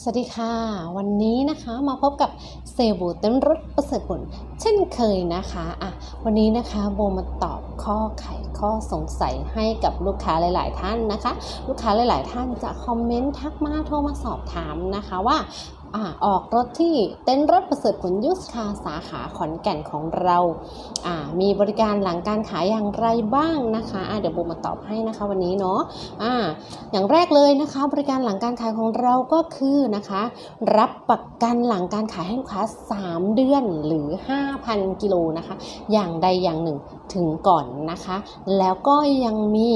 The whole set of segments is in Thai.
สวัสดีค่ะ วันนี้นะคะมาพบกับเซลบูเต้นรถประเสริฐผลเช่นเคยนะคะอะวันนี้นะคะโบมาตอบข้อไขข้อสงสัยให้กับลูกค้าหลาย ๆ ท่านนะคะ ลูกค้าหลาย ๆ ท่านจะคอมเมนต์ทักมาโทรมาสอบถามนะคะว่า อออกรถที่เต้นรถประเสริฐผลยุสคาสาขาขอนแก่นของเราามีบริการหลังการขายอย่างไรบ้างนะคะะเดี๋ยวโบมาตอบให้นะคะวันนี้เนาะออย่างแรกเลยนะคะ บริการหลังการขายของเราก็คือนะคะ รับประกันหลังการขายให้ลูกค้า 3 เดือนหรือ 5,000 กิโลนะคะ อย่างใดอย่างหนึ่งถึงก่อนนะคะ แล้วก็ยังมี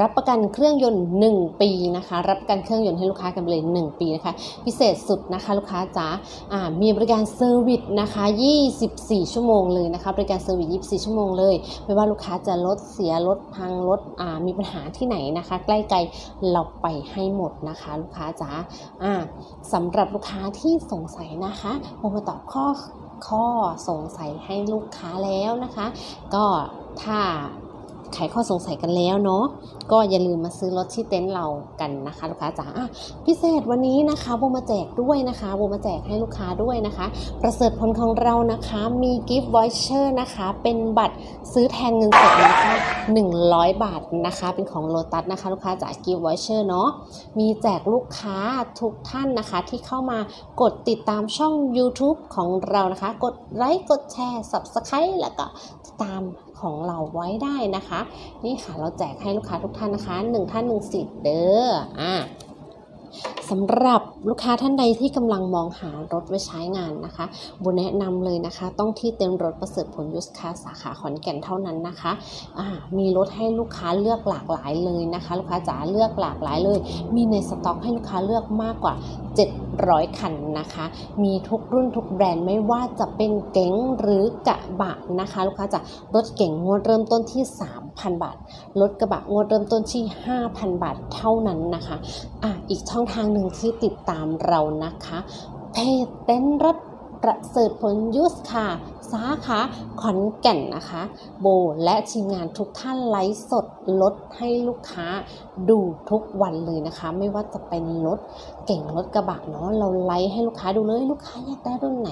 รับประกันเครื่องยนต์ 1 ปีนะคะ รับประกันเครื่องยนต์ให้ลูกค้ากันไปเลย 1 ปีนะคะ พิเศษสุดนะคะลูกค้าจ๋ามีบริการเซอร์วิสนะคะ 24 ชั่วโมงเลยนะคะ บริการเซอร์วิส 24 ชั่วโมงเลย ไม่ว่าลูกค้าจะรถเสียรถพังรถมีปัญหาที่ไหนนะคะ ใกล้ไกลเราไปให้หมดนะคะ ลูกค้าจ๋าอ่าสำหรับลูกค้าที่สงสัยนะคะผมมาตอบข้อข้อสงสัยให้ลูกค้าแล้วนะคะ ก็ถ้า ไขข้อสงสัยกันแล้วเนาะก็อย่าลืมมาซื้อรถที่เต็นท์เรากันนะคะ ลูกค้าจ๋าอะพิเศษวันนี้นะคะโบมาแจกด้วยนะคะโบมาแจกให้ลูกค้าด้วยนะคะ ประเสริฐผลของเรานะคะมีกิฟต์วอยเชอร์นะคะ เป็นบัตรซื้อแทนเงินสดนะคะ100 บาทนะคะ เป็นของโลตัสนะคะ ลูกค้าจ๋ากิฟต์วอยเชอร์เนาะมีแจกลูกค้าทุกท่านนะคะ ที่เข้ามากดติดตามช่อง YouTube ของเรานะคะ กดไลค์กดแชร์ Subscribe แล้วก็ติดตาม ของเราไว้ได้นะคะ นี่ค่ะเราแจกให้ลูกค้าทุกท่านนะคะ1ท่าน1สิทธิ์เด้ออ่าสำหรับลูกค้าท่านใดที่กำลังมองหารถไว้ใช้งานนะคะโบแนะนำเลยนะคะ ต้องที่เต็มรถประเสริฐผลยุสคาสาขาขอนแก่นเท่านั้นนะคะอ่ามีรถให้ลูกค้าเลือกหลากหลายเลยนะคะ ลูกค้าจ๋าเลือกหลากหลายเลย มีในสต็อกให้ลูกค้าเลือกมากกว่า ร้อยคันนะคะ มีทุกรุ่นทุกแบรนด์ไม่ว่าจะเป็นเก๋งหรือกระบะนะคะ ลูกค้าจะรถเก๋งงวดเริ่มต้นที่ 3,000 บาท รถกระบะงวดเริ่มต้นที่ 5,000 บาทเท่านั้นนะคะอะอีกช่องทางหนึ่งที่ติดตามเรานะคะเพจเต้นรถประเสริฐผลยุสค่ะ สาขาขอนแก่นนะคะ โบและทีมงานทุกท่านไลฟ์สดลดให้ลูกค้าดูทุกวันเลยนะคะ ไม่ว่าจะเป็นรถเก่งรถกระบะเนาะเราไลฟ์ให้ลูกค้าดูเลยลูกค้าอยากได้รุ่นไหน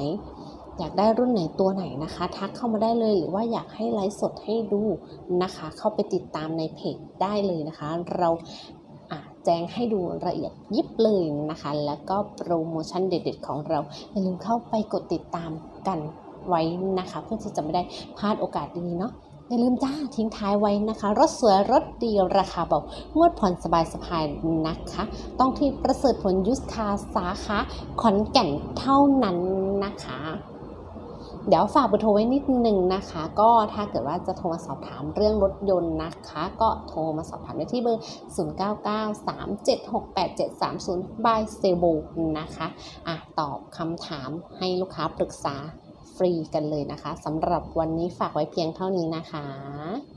อยากได้รุ่นไหนตัวไหนนะคะ ทักเข้ามาได้เลยหรือว่าอยากให้ไลฟ์สดให้ดูนะคะ เข้าไปติดตามในเพจได้เลยนะคะ เราแจ้งให้ดูละเอียดยิบเลยนะคะ แล้วก็โปรโมชั่นเด็ด ๆ ของเราอย่าลืมเข้าไปกดติดตามกัน ไว้นะคะ เพื่อที่จะไม่ได้พลาดโอกาสดีเนาะอย่าลืมจ้าทิ้งท้ายไว้นะคะ รถสวยรถดีราคาเบางวดผ่อนสบายสบายนะคะ ต้องที่ประเสริฐผลยุสคาสาขาขอนแก่นเท่านั้นนะคะเดี๋ยวฝากเบอร์โทรไว้นิดนึงนะคะ ก็ถ้าเกิดว่าจะโทรมาสอบถามเรื่องรถยนต์นะคะ ก็โทรมาสอบถามได้ที่เบอร์ 0993768730 by s e l b o นะคะอะตอบคำถามให้ลูกค้าปรึกษา ฟรีกันเลยนะคะสำหรับวันนี้ฝากไว้เพียงเท่านี้นะคะ